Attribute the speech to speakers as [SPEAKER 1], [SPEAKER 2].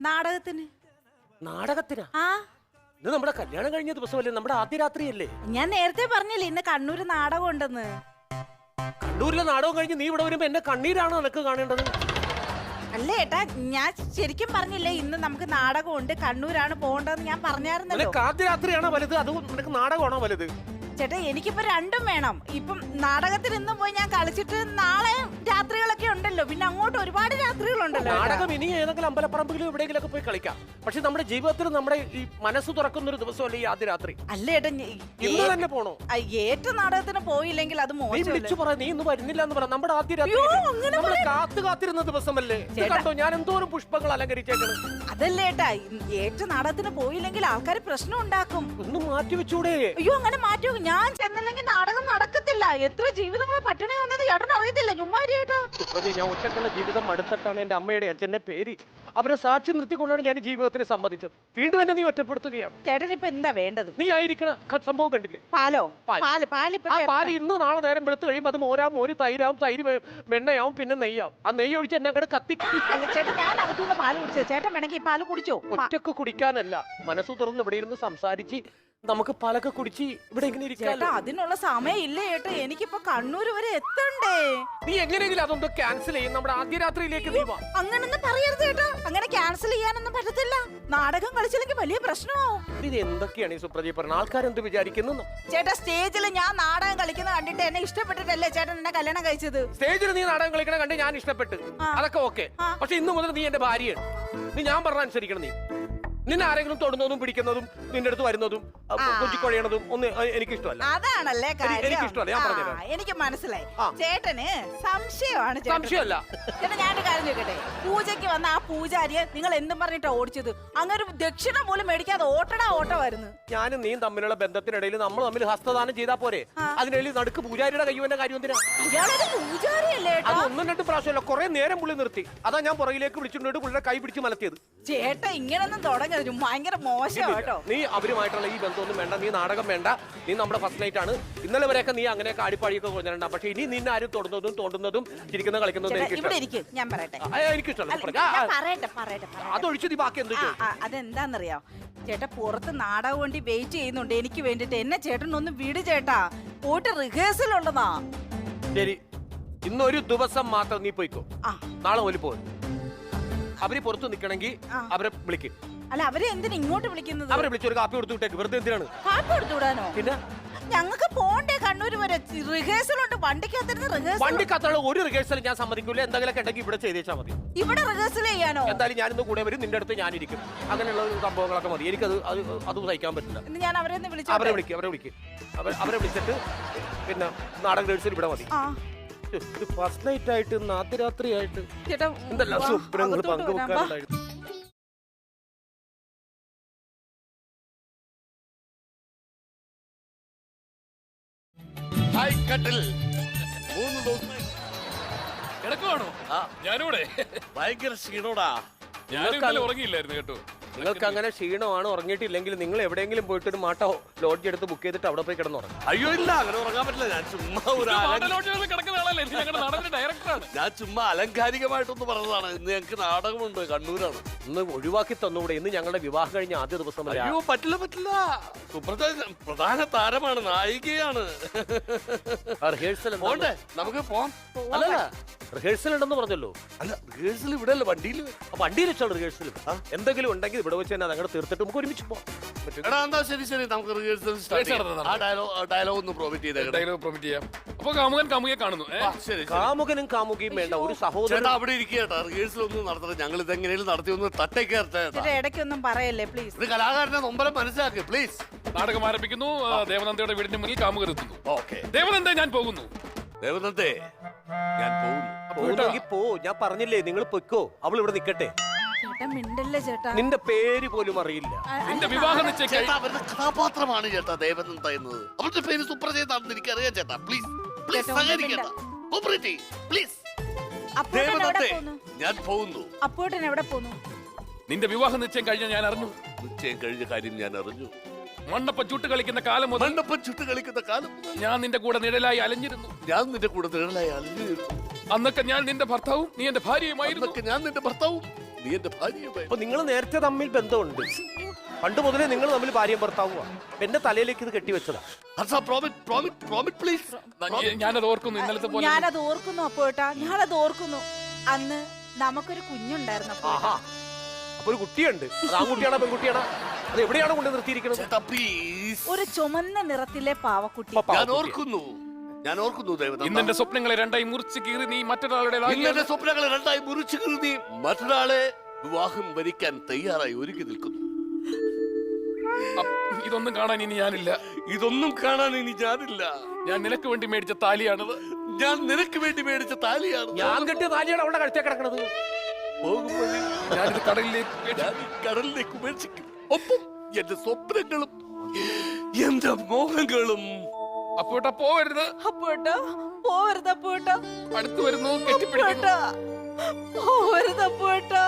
[SPEAKER 1] നാടകത്തിന്.
[SPEAKER 2] നാടകത്തിനാ?
[SPEAKER 1] ആ.
[SPEAKER 2] ഇത് നമ്മുടെ കല്യാണം കഴിഞ്ഞ ദിവസമല്ലേ? നമ്മുടെ ആദ്യ രാത്രിയല്ലേ?
[SPEAKER 1] ഞാൻ നേരത്തെ പറഞ്ഞില്ലേ ഇന്ന് കണ്ണൂര് നാടകം ഉണ്ടെന്ന്
[SPEAKER 2] കണ്ണൂരിലെ നാടകം കഴിഞ്ഞ് നീ ഇവിടെ വരുമ്പോ എന്നെ കണ്ണീരാണോ നിനക്ക് കാണേണ്ടത്?
[SPEAKER 1] അല്ല ഏട്ടാ ഞാൻ ശരിക്കും പറഞ്ഞില്ലേ ഇന്ന് നമുക്ക് നാടകമുണ്ട് കണ്ണൂരാണ് പോകേണ്ടതെന്ന് ഞാൻ പറഞ്ഞായിരുന്നല്ലോ.
[SPEAKER 2] നിനക്ക് ആദ്യ രാത്രിയാണോ വലുത്? അതോ നിനക്ക് നാടകമാണോ വലുത്?
[SPEAKER 1] ചേട്ടാ എനിക്കിപ്പോ രണ്ടും വേണം. ഇപ്പം നാടകത്തിൽ ഇന്നും പോയി ഞാൻ കളിച്ചിട്ട് നാളെ രാത്രികളൊക്കെ ഉണ്ടല്ലോ. പിന്നെ അങ്ങോട്ട് ഒരുപാട് രാത്രികളുണ്ടല്ലോ
[SPEAKER 2] നാടകം ഇനി ഏതെങ്കിലും അമ്പലപ്പറമ്പിലും എവിടെയെങ്കിലും പോയി കളിക്കാം. പക്ഷെ നമ്മുടെ ജീവിതത്തിൽ നമ്മുടെ ഈ മനസ്സ് തുറക്കുന്ന ഒരു ദിവസമല്ലേ ഈ ആദ്യ രാത്രി?
[SPEAKER 1] അല്ല ഏട്ടാ ഞ-
[SPEAKER 2] ഇന്ന് തന്നെ പോണോ?
[SPEAKER 1] ആ, ഏറ്റ നാടകത്തിന് പോയില്ലെങ്കിൽ അത്
[SPEAKER 2] നീ വിളിച്ചു പറ നീ ഇന്ന് വരുന്നില്ല എന്ന് പറ. നമ്മുടെ ആദ്യ രാത്രി
[SPEAKER 1] അയ്യോ, അങ്ങനെ
[SPEAKER 2] നമ്മൾ കാത്തു കാത്തിരുന്ന ദിവസമല്ലേ? ഇത്
[SPEAKER 1] ചേട്ടാ.
[SPEAKER 2] കണ്ടോ? ഞാൻ എന്തോരം പുഷ്പങ്ങൾ അലങ്കരിച്ചേക്കണം.
[SPEAKER 1] അതല്ലേ ഏട്ടാ ഇ- ഏറ്റ നാടകത്തിന് പോയില്ലെങ്കിൽ ആൾക്കാർ പ്രശ്നം ഉണ്ടാക്കും.
[SPEAKER 2] ഒന്ന് മാറ്റി വെച്ചൂടെ.
[SPEAKER 1] അയ്യോ അങ്ങനെ മാറ്റൂ ഞാൻ ചെന്നില്ലെങ്കിൽ നാടകം നടക്കത്തില്ല. എത്ര ജീവിതങ്ങൾ പട്ടിണി വന്നത് ചേട്ടൻ അറിയത്തില്ല. ചുമ്മാരി ഏട്ടാ.
[SPEAKER 2] ഞാൻ ഒറ്റക്കുള്ള ജീവിതം മടുത്തിട്ടാണ് എന്റെ അമ്മയുടെ അച്ഛന്റെ പേര്. അവരെ സാക്ഷി നിർത്തിക്കൊണ്ടാണ് ഞാൻ ജീവിതത്തിനെ സമ്മതിച്ചത്. വീണ്ടും തന്നെ നീ ഒറ്റപ്പെടുത്തുകയാണ്.
[SPEAKER 1] ചേട്ടൻ ഇപ്പൊ എന്താ വേണ്ടത്?
[SPEAKER 2] നീ ആയിരിക്കണ സംഭവം കണ്ടില്ലേ?
[SPEAKER 1] പാലോ?
[SPEAKER 2] പാൽ. പാൽ ഇന്ന് നാളെ നേരം വെളുത്ത് കഴിയുമ്പോൾ അത് മോരാം മോര് തൈരാവും തൈര് വെണ്ണയാവും പിന്നെ നെയ്യാവും. ആ നെയ്യ് ഒഴിച്ച് എന്നെ അങ്ങോട്ട് കത്തി
[SPEAKER 1] ചേട്ടൻ വേണമെങ്കിൽ പാൽ കുടിച്ചോ?
[SPEAKER 2] ഒറ്റയ്ക്ക് കുടിക്കാനല്ല. മനസ്സു തുറന്ന് ഇവിടെ ഇരുന്ന് സംസാരിച്ച് നമുക്ക് പാലൊക്കെ കുടിച്ച് ഇവിടെ ഇങ്ങനെ
[SPEAKER 1] ചേട്ടാ
[SPEAKER 2] ഇരിക്കാലോ
[SPEAKER 1] അതിനുള്ള സമയം ഇല്ല ചേട്ടാ എനിക്കിപ്പോ കണ്ണൂര് വരെ എത്തണ്ടേ?
[SPEAKER 2] നീ എങ്ങനെയെങ്കിലും അതൊന്ന് ക്യാൻസൽ ചെയ്യും. നമ്മുടെ ആദ്യ രാത്രിയിലേക്ക് നീ വാ.
[SPEAKER 1] അങ്ങനൊന്നും പറയരുത് ചേട്ടാ അങ്ങനെ ക്യാൻസൽ ചെയ്യാനൊന്നും പറ്റത്തില്ല. നാടകം കളിച്ചില്ലെങ്കിൽ വലിയ പ്രശ്നമാവും.
[SPEAKER 2] ഇത് എന്തൊക്കെയാണ് ഈ സുപ്രജി പറഞ്ഞ ആൾക്കാരെന്ത് വിചാരിക്കുന്നു?
[SPEAKER 1] ചേട്ടാ സ്റ്റേജിൽ ഞാൻ നാടകം കളിക്കുന്ന കണ്ടിട്ട് എന്നെ ഇഷ്ടപ്പെട്ടിട്ടല്ലേ ചേട്ടൻ എന്നെ കല്യാണം കഴിച്ചത്?
[SPEAKER 2] സ്റ്റേജിൽ നീ നാടകം കളിക്കണ കണ്ട് ഞാൻ ഇഷ്ടപ്പെട്ട്.
[SPEAKER 1] ആ.
[SPEAKER 2] അതൊക്കെ ഓക്കെ
[SPEAKER 1] ആ.
[SPEAKER 2] പക്ഷെ ഇന്ന് മുതൽ നീ എന്റെ ഭാര്യയാണ്. നീ ഞാൻ പറഞ്ഞ അനുസരിക്കണം നീ. നിന്നെ ആരെങ്കിലും തൊടുന്നതും പിടിക്കുന്നതും നിന്റെ അടുത്ത് വരുന്നതും അ, ഒന്ന് എനിക്ക് ഇഷ്ടമല്ല
[SPEAKER 1] അതാണല്ലേ
[SPEAKER 2] എനിക്ക് ഞാൻ പറഞ്ഞുതരാം.
[SPEAKER 1] എനിക്ക് മനസ്സിലായി. ചേട്ടന് സംശയമാണ്
[SPEAKER 2] സംശയമല്ല.
[SPEAKER 1] ഞാൻ കാര്യം ചോദിക്കട്ടെ? പൂജയ്ക്ക് വന്ന ആ പൂജാരിയെ നിങ്ങൾ എന്തും പറഞ്ഞിട്ടാ ഓടിച്ചത്? അങ്ങനെ ഒരു ദക്ഷിണ പോലും മേടിക്കാതെ ഓട്ടടാ വരുന്നു
[SPEAKER 2] ഞാനും നീയും തമ്മിലുള്ള ബന്ധത്തിനിടയിൽ നമ്മൾ തമ്മിൽ ഹസ്തദാനം ചെയ്താൽ പോരെ. അതിനിടയിൽ നടുക്ക് പൂജാരിയുടെ കയ്യുവന്റെ കാര്യം എന്തിനാ?
[SPEAKER 1] പൂജാരിയല്ലേ
[SPEAKER 2] അത് ഒന്നും രണ്ട് പ്രാവശ്യമല്ല. കുറെ നേരം പുള്ളി നിർത്തി. അതാ ഞാൻ പുറകിലേക്ക് വിളിച്ചിട്ടുണ്ട് പുള്ളിയുടെ കൈ പിടിച്ച് മലത്തിയത്
[SPEAKER 1] ചേട്ടാ ഇങ്ങനൊന്നും തുടങ്ങരുത്. ഭയങ്കര മോശം കേട്ടോ.
[SPEAKER 2] നീ അവരുമായിട്ടുള്ള ഈ ബന്ധമൊന്നും വേണ്ട നീ നാടകം വേണ്ട. നീ നമ്മുടെ ഫസ്റ്റ് നൈറ്റ് ആണ്. ഇന്നലെ വരെയൊക്കെ നീ അങ്ങനെയൊക്കെ ആടിപ്പാടിയൊക്കെ കൊണ്ടുവരണ്ട. പക്ഷെ ഇനി നിന്നെ ആരും തൊടുന്നതും തോണ്ടുന്നതും ചിരിക്കുന്ന കളിക്കുന്നതും എനിക്ക്
[SPEAKER 1] ഇവിടെ ഇരിക്കും. ഞാൻ പറയട്ടെ.
[SPEAKER 2] എനിക്കിഷ്ടമല്ല.
[SPEAKER 1] പറയട്ടെ പറയട്ടെ
[SPEAKER 2] അതൊഴിച്ച് നീ ബാക്കി എന്ത്
[SPEAKER 1] ആ,
[SPEAKER 2] ചെയ്യും.
[SPEAKER 1] ആ, അതെന്താന്നറിയോ? ചേട്ടാ പുറത്ത് നാടകം വേണ്ടി വെയിറ്റ് ചെയ്യുന്നുണ്ട്. എനിക്ക് വേണ്ടിട്ട്. എന്നെ ചേട്ടൻ ഒന്ന് വിട് ചേട്ടാ. പോയിട്ട് റിഹേഴ്സൽ ഉള്ളതാ
[SPEAKER 2] ശരി. ഇന്നൊരു ദിവസം മാത്രം നീ പോയിക്കോ.
[SPEAKER 1] ആ.
[SPEAKER 2] നാളെ ഒരു പോകും അവർ പുറത്ത് നിൽക്കണമെങ്കിൽ അവരെ വിളിക്കും.
[SPEAKER 1] അല്ല അവരെ എന്തിനാ ഇങ്ങോട്ട് വിളിക്കുന്നത്?
[SPEAKER 2] അവരെ വിളിച്ചൊരു കാപ്പി കൊടുത്തു വിട്ടേക്ക്. വെറുതെ എന്തിനാണ്?
[SPEAKER 1] കാപ്പി കൊടുത്തു വിടാനോ?
[SPEAKER 2] പിന്നെ?
[SPEAKER 1] ഞങ്ങൾക്ക് പോണ്ടേ കണ്ണൂർ വരെ. റിഹേഴ്സൽ ഉണ്ട്. വണ്ടിക്കകത്തിരുന്ന് റിഹേഴ്സൽ
[SPEAKER 2] വണ്ടിക്കത്തുള്ള ഒരു റിഹേഴ്സൽ ഞാൻ സമ്മതിക്കില്ല എന്തെങ്കിലുമൊക്കെ ഉണ്ടെങ്കിൽ ഇവിടെ ചെയ്തേച്ചാൽ മതി.
[SPEAKER 1] ഇവിടെ റിഹേഴ്സൽ ചെയ്യാനോ?
[SPEAKER 2] എന്തായാലും ഞാൻ ഇന്ന് കൂടെ വരും. നിന്റെ അടുത്ത് ഞാനിരിക്കും. അങ്ങനെയുള്ള സംഭവങ്ങളൊക്കെ മതി. എനിക്കത് അത് അത് സഹിക്കാൻ പറ്റില്ല.
[SPEAKER 1] ഞാൻ അവരെ ഒന്ന്
[SPEAKER 2] അവരെ വിളിക്കും അവരെ വിളിക്കും. അവരെ അവരെ വിളിച്ചിട്ട് പിന്നെ നാടൻ റിഹേഴ്സൽ ഇവിടെ മതി.
[SPEAKER 1] ആ.
[SPEAKER 2] ഇത് ഫസ്റ്റ് നൈറ്റ് ആയിട്ട് നാത്തിരാത്രി ആയിട്ട്.
[SPEAKER 1] ചേട്ടാ
[SPEAKER 2] എന്തെല്ലാം സ്വപ്നങ്ങൾ
[SPEAKER 1] അകത്തോട്ട് വരാം, വാ.
[SPEAKER 2] പങ്കുവെക്കാനുണ്ടായിരുന്നു
[SPEAKER 3] ഹായ് കട്ടിൽ മൂന്ന് ദിവസം.
[SPEAKER 4] കിടക്കുവാണോ?
[SPEAKER 3] ആ.
[SPEAKER 4] ഞാനിവിടെ.
[SPEAKER 3] ഭയങ്കര ക്ഷീണോടാ.
[SPEAKER 4] ഞാനും ഇന്നലെ ഉറങ്ങിയില്ലായിരുന്നു കേട്ടോ.
[SPEAKER 2] നിങ്ങൾക്ക് അങ്ങനെ ക്ഷീണമാണ് ഉറങ്ങിയിട്ടില്ലെങ്കിൽ നിങ്ങൾ എവിടെയെങ്കിലും പോയിട്ട് ഒരു മാട്ടോ ലോഡ്ജ് എടുത്ത് ബുക്ക് ചെയ്തിട്ട് അവിടെ പോയി കിടന്നുറങ്ങും
[SPEAKER 3] അയ്യോ ഇല്ല അങ്ങനെ ഉറങ്ങാൻ പറ്റില്ല. ഞാൻ ചുമ്മാ ഒരു
[SPEAKER 4] ഇത്
[SPEAKER 3] അലങ്ക-
[SPEAKER 4] പാട്ടലോട്ടിൽ കിടക്കുന്ന ആളല്ലേ? ഇത് ഞങ്ങളുടെ നാടകത്തിന്റെ ഡയറക്ടറാണ്
[SPEAKER 3] ഞാൻ ചുമ്മാ അലങ്കാരികമായിട്ടൊന്ന് പറഞ്ഞതാണ്. ഇന്ന് ഞങ്ങൾക്ക് നാടകമുണ്ട് കണ്ണൂരാണ്.
[SPEAKER 2] ഇന്ന് ഒഴിവാക്കി തന്നുകൂടെ ഇന്ന് ഞങ്ങളുടെ വിവാഹം കഴിഞ്ഞ ആദ്യ ദിവസം
[SPEAKER 3] അയ്യോ പറ്റില്ല പറ്റില്ല. സുപ്രധാന പ്രധാന താരമാണ് നായികയാണ്.
[SPEAKER 2] റിഹേഴ്സൽ
[SPEAKER 3] പോണ്ടേ നമുക്ക് പോവാം.
[SPEAKER 2] അല്ലല്ല റിഹേഴ്സൽ ഉണ്ടെന്ന് പറഞ്ഞല്ലോ.
[SPEAKER 3] അല്ല റിഹേഴ്സൽ ഇവിടെ അല്ല വണ്ടിയിൽ
[SPEAKER 2] അപ്പൊ വണ്ടിയിൽ വെച്ചാണ് റിഹേഴ്സൽ എന്തെങ്കിലും ഉണ്ടെങ്കിൽ ഇവിടെ വെച്ച് തന്നെ അതങ്ങോട്ട് തീർത്തിട്ട് നമുക്ക് ഒരുമിച്ച് പോവാം. പറ്റും?
[SPEAKER 3] എടാ എന്താ ശരി ശരി നമുക്ക് റിഹേഴ്സൽ സ്റ്റാർട്ട്
[SPEAKER 4] Rehearsal
[SPEAKER 3] ചെയ്യാം.
[SPEAKER 4] നടത്താം.
[SPEAKER 3] ആ ഡയലോഗ് ഡയലോഗ് ഒന്ന് പ്രോമിറ്റ് ചെയ്തേക്കട്ടെ
[SPEAKER 4] ഡയലോഗ് പ്രൊമിറ്റ് ചെയ്യാം. അപ്പൊ കാമുകൻ കാമുകയെ കാണുന്നു ഏ?
[SPEAKER 3] ആ, ശരി ശരി.
[SPEAKER 2] കാമുകനും കാമുകിയും വേണ്ട ഒരു സഹോദരൻ
[SPEAKER 3] ചേട്ടാ അവിടെ ഇരിക്കുക റിഹേഴ്സൽ ഒന്നും നടത്തണം ഞങ്ങൾ ഇതെങ്ങനെയും നടത്തി ഒന്ന് തട്ടേക്കേറട്ടെ ചേട്ടാ.
[SPEAKER 1] ചേട്ടാ ഇടയ്ക്കൊന്നും പറയല്ലേ പ്ലീസ്
[SPEAKER 3] ഒരു കലാകാരനെ നൊമ്പരം മനസ്സിലാക്കി പ്ലീസ്
[SPEAKER 4] നാടകം ആരംഭിക്കുന്നു. ആ, ദേവനന്ദയുടെ വീടിന്റെ മുന്നിൽ കാമുകർ എത്തുന്നു.
[SPEAKER 3] ഓക്കെ.
[SPEAKER 4] ദേവനന്ദ ഞാൻ പോകുന്നു.
[SPEAKER 3] ദേവനന്ദേ ഞാൻ പോകുന്നു.
[SPEAKER 2] പോ. ഞാൻ പറഞ്ഞില്ലേ നിങ്ങൾ പൊയ്ക്കോ. അവൾ ഇവിടെ നിൽക്കട്ടെ
[SPEAKER 1] ചേട്ടാ മിണ്ടല്ലേ ചേട്ടാ?
[SPEAKER 2] നിന്റെ പേര് പോലും അറിയില്ല.
[SPEAKER 4] നിന്റെ വിവാഹം നിശ്ചയം
[SPEAKER 3] ചേട്ടാ അവരുടെ കഥാപാത്രമാണ് ചേട്ടാ ദേവദത്ത എന്നത് അവരുടെ പേര് സുപ്രജയതാണെന്ന് എനിക്കറിയാം ചേട്ടാ. പ്ലീസ് പ്ലീസ്
[SPEAKER 1] ചേട്ടാ, ഒന്നും
[SPEAKER 3] സഹകരിക്കണ്ട. കോപ്പറേറ്റ് പ്ലീസ്
[SPEAKER 1] അപ്പൂട്ടൻ എവിടെ
[SPEAKER 3] ദേവദത്തേ
[SPEAKER 1] പോന്നു?
[SPEAKER 3] ഞാൻ പോകുന്നു.
[SPEAKER 1] അപ്പൂട്ടൻ എവിടെ പോന്നു?
[SPEAKER 4] നിന്റെ വിവാഹ നിശ്ചയം കഴിഞ്ഞ ഞാൻ അറിഞ്ഞു.
[SPEAKER 3] നിശ്ചയം കഴിഞ്ഞ കാര്യം ഞാൻ അറിഞ്ഞു.
[SPEAKER 4] മണ്ണപ്പ ചുട്ട് കളിക്കുന്ന കാലം മുതൽ
[SPEAKER 3] മണ്ണപ്പം ചുട്ട് കളിക്കുന്ന കാലം മുതൽ
[SPEAKER 4] ഞാൻ നിന്റെ കൂടെ നിഴലായി അലഞ്ഞിരുന്നു.
[SPEAKER 3] ഞാൻ നിന്റെ കൂടെ നിഴലായി അലഞ്ഞിരുന്നു.
[SPEAKER 4] അന്നൊക്കെ ഞാൻ നിന്റെ ഭർത്താവും നീ എന്റെ ഭാര്യയുമായിരുന്നു.
[SPEAKER 3] അന്നൊക്കെ ഞാൻ നിന്റെ ഭർത്താവും. നീ എന്റെ ഭാര്യയുമായി
[SPEAKER 2] അപ്പൊ നിങ്ങൾ നേരത്തെ തമ്മിൽ ബന്ധമുണ്ട്. പണ്ട് മുതലേ നിങ്ങൾ തമ്മിൽ ഭാര്യയും ഭർത്താവുക എന്റെ തലയിലേക്ക് ഇത് കെട്ടിവെച്ചതാ.
[SPEAKER 3] Harsha prompt prompt prompt please
[SPEAKER 4] ഞാ- ഞാനത് ഓർക്കുന്നു ഇന്നലത്തെ പോലെ.
[SPEAKER 1] ഞാനത് ഓർക്കുന്നു അപ്പോട്ടാ ഞാനത് ഓർക്കുന്നു. അന്ന് നമുക്കൊരു കുഞ്ഞുണ്ടായിരുന്നു അപ്പോ
[SPEAKER 2] ആഹാ. അപ്പൊ ഒരു കുട്ടിയുണ്ട്. അത് ആൺകുട്ടിയാണോ പെൺകുട്ടിയാണോ? അത് എവിടെയാണ് കൊണ്ട് നിർത്തിയിരിക്കുന്നത്?
[SPEAKER 1] ഒരു ചുമന്ന നിറത്തിലെ പാവക്കുട്ടി.
[SPEAKER 2] അപ്പൊ
[SPEAKER 3] ഞാൻ
[SPEAKER 2] പാവക്കുട്ടി.
[SPEAKER 3] ഓർക്കുന്നു. ഞാൻ ഓർക്കുന്നു ദേവനന്ദ
[SPEAKER 4] ഇന്നെന്റെ സ്വപ്നങ്ങളെ രണ്ടായി മുറിച്ച് കീറി നീ മറ്റൊരാളുടെ
[SPEAKER 3] ഇന്നെന്റെ സ്വപ്നങ്ങളെ രണ്ടായി മുറിച്ചു കീറി നീ മറ്റൊരാളെ വിവാഹം വരിക്കാൻ തയ്യാറായി ഒരുക്കി നിൽക്കുന്നു.
[SPEAKER 4] ഇതൊന്നും കാണാൻ ഇനി ഞാനില്ല.
[SPEAKER 3] ഇതൊന്നും കാണാൻ ഇനി ഞാനില്ല.
[SPEAKER 4] ഞാൻ നിനക്ക് വേണ്ടി മേടിച്ച താലിയാണത്.
[SPEAKER 3] ഞാൻ നിനക്ക് വേണ്ടി മേടിച്ച താലിയാണ്.
[SPEAKER 2] ഞാൻ കെട്ടിയ താലിയാണ് അവളുടെ കഴിച്ചേ കിടക്കണത്.
[SPEAKER 3] പോകുമ്പോൾ
[SPEAKER 4] ഞാനിത് കടലിലേക്ക്
[SPEAKER 3] ഞാൻ ഈ കടലിലേക്ക് ഉപേക്ഷിക്കും ഒപ്പം. എന്റെ സ്വപ്നങ്ങളും എന്റെ മോഹങ്ങളും
[SPEAKER 4] അപ്പോട്ടാ പോവരുത്
[SPEAKER 1] അപ്പൂട്ട പോവരുത് അപ്പൂട്ട
[SPEAKER 4] അടുത്ത് വരുന്നു കെട്ടിപ്പിടിക്കുന്നു.
[SPEAKER 1] പോവരുത് അപ്പോട്ടാ